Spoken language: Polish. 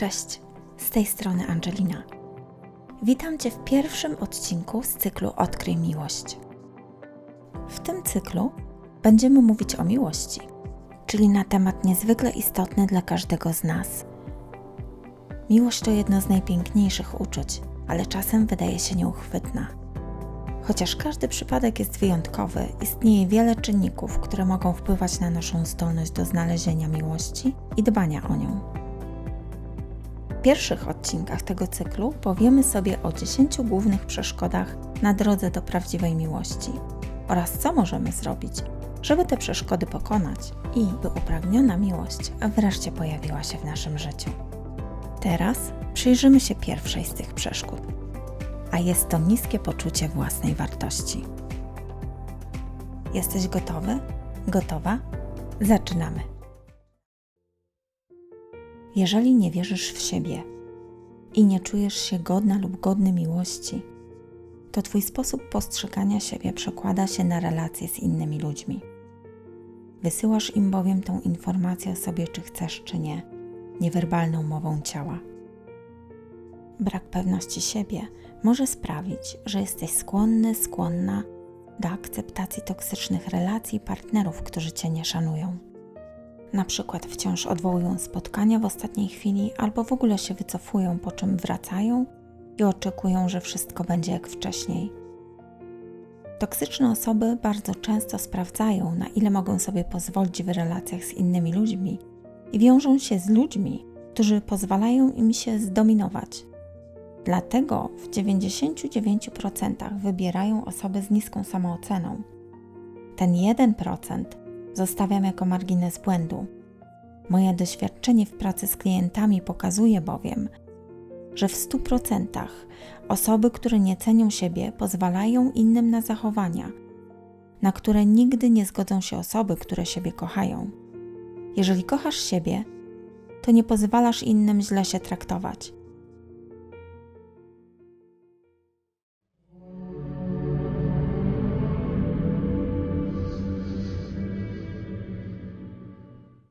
Cześć, z tej strony Angelina. Witam Cię w pierwszym odcinku z cyklu Odkryj Miłość. W tym cyklu będziemy mówić o miłości, czyli na temat niezwykle istotny dla każdego z nas. Miłość to jedno z najpiękniejszych uczuć, ale czasem wydaje się nieuchwytna. Chociaż każdy przypadek jest wyjątkowy, istnieje wiele czynników, które mogą wpływać na naszą zdolność do znalezienia miłości i dbania o nią. W pierwszych odcinkach tego cyklu powiemy sobie o 10 głównych przeszkodach na drodze do prawdziwej miłości oraz co możemy zrobić, żeby te przeszkody pokonać i by upragniona miłość wreszcie pojawiła się w naszym życiu. Teraz przyjrzymy się pierwszej z tych przeszkód, a jest to niskie poczucie własnej wartości. Jesteś gotowy? Gotowa? Zaczynamy. Jeżeli nie wierzysz w siebie i nie czujesz się godna lub godny miłości, to Twój sposób postrzegania siebie przekłada się na relacje z innymi ludźmi. Wysyłasz im bowiem tą informację o sobie, czy chcesz, czy nie, niewerbalną mową ciała. Brak pewności siebie może sprawić, że jesteś skłonny, skłonna do akceptacji toksycznych relacji i partnerów, którzy Cię nie szanują na przykład wciąż odwołują spotkania w ostatniej chwili albo w ogóle się wycofują, po czym wracają i oczekują, że wszystko będzie jak wcześniej. Toksyczne osoby bardzo często sprawdzają, na ile mogą sobie pozwolić w relacjach z innymi ludźmi i wiążą się z ludźmi, którzy pozwalają im się zdominować. Dlatego w 99% wybierają osoby z niską samooceną. Ten 1% zostawiam jako margines błędu. Moje doświadczenie w pracy z klientami pokazuje bowiem, że w 100% osoby, które nie cenią siebie, pozwalają innym na zachowania, na które nigdy nie zgodzą się osoby, które siebie kochają. Jeżeli kochasz siebie, to nie pozwalasz innym źle się traktować.